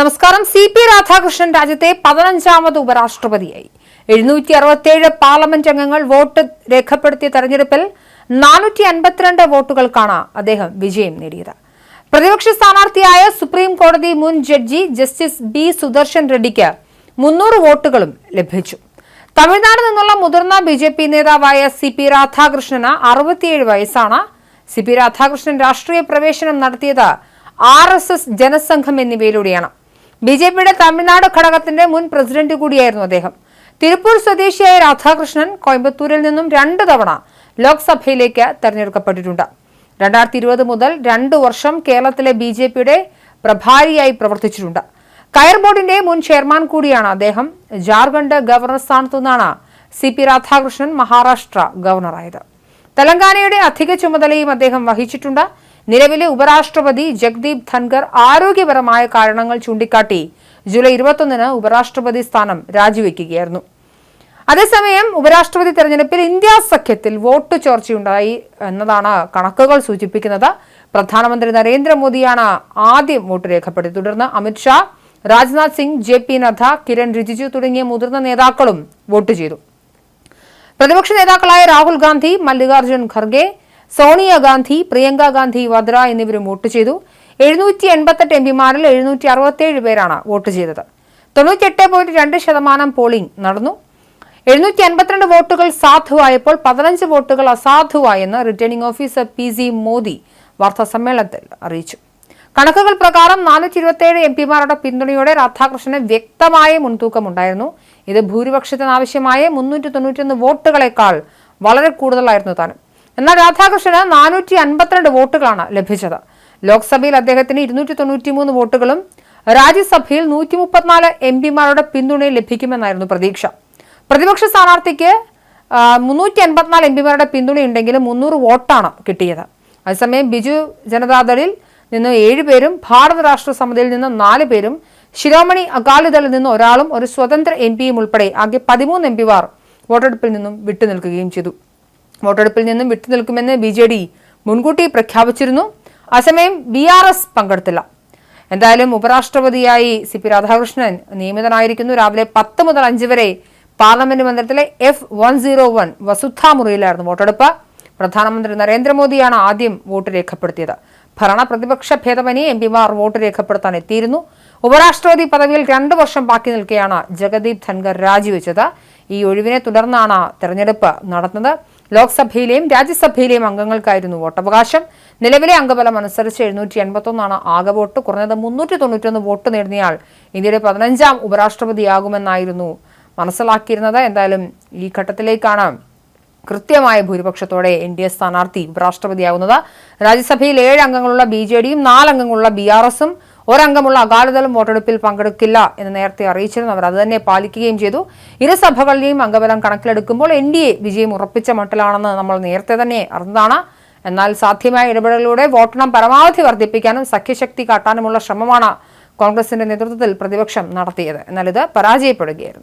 നമസ്കാരം. C P Radhakrishnan രാജ്യത്തെ പതിനഞ്ചാമത് ഉപരാഷ്ട്രപതിയായി. എഴുന്നൂറ്റി അറുപത്തിയേഴ് പാർലമെന്റ് അംഗങ്ങൾ വോട്ട് രേഖപ്പെടുത്തിയ തെരഞ്ഞെടുപ്പിൽ നാനൂറ്റി അൻപത്തിരണ്ട് വോട്ടുകൾക്കാണ് അദ്ദേഹം വിജയം നേടിയത്. പ്രതിപക്ഷ സ്ഥാനാർത്ഥിയായ സുപ്രീം കോടതി മുൻ ജഡ്ജി ജസ്റ്റിസ് ബി സുദർശൻ റെഡ്ഡിക്ക് മുന്നൂറ് വോട്ടുകളും ലഭിച്ചു. തമിഴ്നാട് നിന്നുള്ള മുതിർന്ന ബി ജെ പി നേതാവായ സി പി രാധാകൃഷ്ണന് അറുപത്തിയേഴ് വയസ്സാണ്. സി പി രാധാകൃഷ്ണൻ രാഷ്ട്രീയ പ്രവേശനം നടത്തിയത് ആർ എസ് എസ് ജനസംഘം എന്നിവയിലൂടെയാണ്. ബി ജെ പിയുടെ തമിഴ്നാട് ഘടകത്തിന്റെ മുൻ പ്രസിഡന്റ് കൂടിയായിരുന്നു അദ്ദേഹം. തിരുപ്പൂർ സ്വദേശിയായ രാധാകൃഷ്ണൻ കോയമ്പത്തൂരിൽ നിന്നും രണ്ട് തവണ ലോക്സഭയിലേക്ക് തെരഞ്ഞെടുക്കപ്പെട്ടിട്ടുണ്ട്. രണ്ടായിരത്തി ഇരുപത് മുതൽ രണ്ടു വർഷം കേരളത്തിലെ ബി ജെ പിയുടെ പ്രഭാരിയായി പ്രവർത്തിച്ചിട്ടുണ്ട്. കയർ ബോർഡിന്റെ മുൻ ചെയർമാൻ കൂടിയാണ് അദ്ദേഹം. ജാർഖണ്ഡ് ഗവർണർ സ്ഥാനത്തു നിന്നാണ് സി പി രാധാകൃഷ്ണൻ മഹാരാഷ്ട്ര ഗവർണറായത്. തെലങ്കാനയുടെ അധിക ചുമതലയും അദ്ദേഹം വഹിച്ചിട്ടുണ്ട്. നിലവിലെ ഉപരാഷ്ട്രപതി ജഗ്ദീപ് ധൻഖർ ആരോഗ്യപരമായ കാരണങ്ങൾ ചൂണ്ടിക്കാട്ടി ജൂലൈ ഇരുപത്തൊന്നിന് ഉപരാഷ്ട്രപതി സ്ഥാനം രാജിവെക്കുകയായിരുന്നു. അതേസമയം ഉപരാഷ്ട്രപതി തെരഞ്ഞെടുപ്പിൽ ഇന്ത്യ സഖ്യത്തിൽ വോട്ട് ചോർച്ചയുണ്ടായി എന്നതാണ് കണക്കുകൾ സൂചിപ്പിക്കുന്നത്. പ്രധാനമന്ത്രി നരേന്ദ്രമോദിയാണ് ആദ്യം വോട്ട് രേഖപ്പെടുത്തി. തുടർന്ന് അമിത്ഷാ രാജ്നാഥ് സിംഗ് ജെ പി നദ്ദ കിരൺ റിജിജു തുടങ്ങിയ മുതിർന്ന നേതാക്കളും വോട്ട് ചെയ്തു. പ്രതിപക്ഷ നേതാക്കളായ രാഹുൽ ഗാന്ധി മല്ലികാർജുൻ ഖർഗെ സോണിയാഗാന്ധി പ്രിയങ്ക ഗാന്ധി വദ്ര എന്നിവരും വോട്ട് ചെയ്തു. എഴുന്നൂറ്റി എൺപത്തെട്ട് എം പിമാരിൽ എഴുന്നൂറ്റി അറുപത്തിയേഴ് പേരാണ് വോട്ട് ചെയ്തത്. തൊണ്ണൂറ്റിയെട്ട് പോയിന്റ് രണ്ട് ശതമാനം പോളിംഗ് നടന്നു. എഴുന്നൂറ്റി അൻപത്തിരണ്ട് വോട്ടുകൾ സാധുവായപ്പോൾ പതിനഞ്ച് വോട്ടുകൾ അസാധുവായെന്ന് returning officer P C Modi വാർത്താസമ്മേളനത്തിൽ അറിയിച്ചു. കണക്കുകൾ പ്രകാരം നാനൂറ്റി ഇരുപത്തിയേഴ് എം പിമാരുടെ പിന്തുണയോടെ രാധാകൃഷ്ണന് വ്യക്തമായ മുൻതൂക്കമുണ്ടായിരുന്നു. ഇത് ഭൂരിപക്ഷത്തിന് ആവശ്യമായ മുന്നൂറ്റി തൊണ്ണൂറ്റിയൊന്ന് വോട്ടുകളെക്കാൾ വളരെ കൂടുതലായിരുന്നു താനും. എന്നാൽ രാധാകൃഷ്ണന് നാനൂറ്റി അൻപത്തിരണ്ട് വോട്ടുകളാണ് ലഭിച്ചത്. ലോക്സഭയിൽ അദ്ദേഹത്തിന് ഇരുന്നൂറ്റി തൊണ്ണൂറ്റിമൂന്ന് വോട്ടുകളും രാജ്യസഭയിൽ നൂറ്റി മുപ്പത്തിനാല് എം പിമാരുടെ പിന്തുണയും ലഭിക്കുമെന്നായിരുന്നു പ്രതീക്ഷ. പ്രതിപക്ഷ സ്ഥാനാർത്ഥിക്ക് മുന്നൂറ്റി അൻപത്തിനാല് എം പിമാരുടെ പിന്തുണയുണ്ടെങ്കിലും മുന്നൂറ് വോട്ടാണ് കിട്ടിയത്. അതേസമയം ബിജു ജനതാദളിൽ നിന്ന് ഏഴുപേരും ഭാരത രാഷ്ട്ര സമിതിയിൽ നിന്ന് നാല് പേരും ശിരോമണി അകാലിദളിൽ നിന്ന് ഒരാളും ഒരു സ്വതന്ത്ര എം പിയും ഉൾപ്പെടെ ആകെ പതിമൂന്ന് എം പിമാർ വോട്ടെടുപ്പിൽ നിന്നും വിട്ടുനിൽക്കുകയും ചെയ്തു. വോട്ടെടുപ്പിൽ നിന്നും വിട്ടുനിൽക്കുമെന്ന് ബി ജെ ഡി മുൻകൂട്ടി പ്രഖ്യാപിച്ചിരുന്നു. അസമയം ബി ആർ എസ് പങ്കെടുത്തില്ല. എന്തായാലും ഉപരാഷ്ട്രപതിയായി സി പി രാധാകൃഷ്ണൻ നിയമിതനായിരിക്കുന്നു. രാവിലെ പത്ത് മുതൽ അഞ്ച് വരെ parliament മന്ദിരത്തിലെ F one zero one Vasudha മുറിയിലായിരുന്നു വോട്ടെടുപ്പ്. പ്രധാനമന്ത്രി നരേന്ദ്രമോദിയാണ് ആദ്യം വോട്ട് രേഖപ്പെടുത്തിയത്. ഭരണ പ്രതിപക്ഷ ഭേദമന്യേ എം പിമാർ വോട്ട് രേഖപ്പെടുത്താൻ എത്തിയിരുന്നു. ഉപരാഷ്ട്രപതി പദവിയിൽ രണ്ടു വർഷം ബാക്കി നിൽക്കെയാണ് ജഗദീപ് ധൻഖർ രാജിവെച്ചത്. ഈ ഒഴിവിനെ തുടർന്നാണ് തെരഞ്ഞെടുപ്പ് നടന്നത്. ലോക്സഭയിലെയും രാജ്യസഭയിലെയും അംഗങ്ങൾക്കായിരുന്നു വോട്ടവകാശം. നിലവിലെ അംഗബലം അനുസരിച്ച് എഴുന്നൂറ്റി എൺപത്തൊന്നാണ് ആകെ വോട്ട്. കുറഞ്ഞത് മുന്നൂറ്റി തൊണ്ണൂറ്റൊന്ന് വോട്ട് നേടുന്നയാൾ ഇന്ത്യയുടെ പതിനഞ്ചാം ഉപരാഷ്ട്രപതിയാകുമെന്നായിരുന്നു മനസ്സിലാക്കിയിരുന്നത്. എന്തായാലും ഈ ഘട്ടത്തിലേക്കാണ് കൃത്യമായ ഭൂരിപക്ഷത്തോടെ എൻ ഡി എ സ്ഥാനാർത്ഥി ഉപരാഷ്ട്രപതിയാകുന്നത്. രാജ്യസഭയിൽ ഏഴ് അംഗങ്ങളുള്ള ബി ജെ ഡിയും നാലംഗങ്ങളുള്ള ബി ആർ എസും ഒരംഗമുള്ള അകാലിദളും വോട്ടെടുപ്പിൽ പങ്കെടുക്കില്ല എന്ന് നേരത്തെ അറിയിച്ചിരുന്നു. അവർ അതുതന്നെ പാലിക്കുകയും ചെയ്തു. ഇരുസഭകളിലെയും അംഗബലം കണക്കിലെടുക്കുമ്പോൾ എൻ ഡി എ വിജയം ഉറപ്പിച്ച മട്ടിലാണെന്ന് നമ്മൾ നേരത്തെ തന്നെ അറിഞ്ഞതാണ്. എന്നാൽ സാധ്യമായ ഇടപെടലിലൂടെ വോട്ടെണ്ണം പരമാവധി വർദ്ധിപ്പിക്കാനും സഖ്യശക്തി കാട്ടാനുമുള്ള ശ്രമമാണ് കോൺഗ്രസിന്റെ നേതൃത്വത്തിൽ പ്രതിപക്ഷം നടത്തിയത്. എന്നാൽ ഇത് പരാജയപ്പെടുകയായിരുന്നു.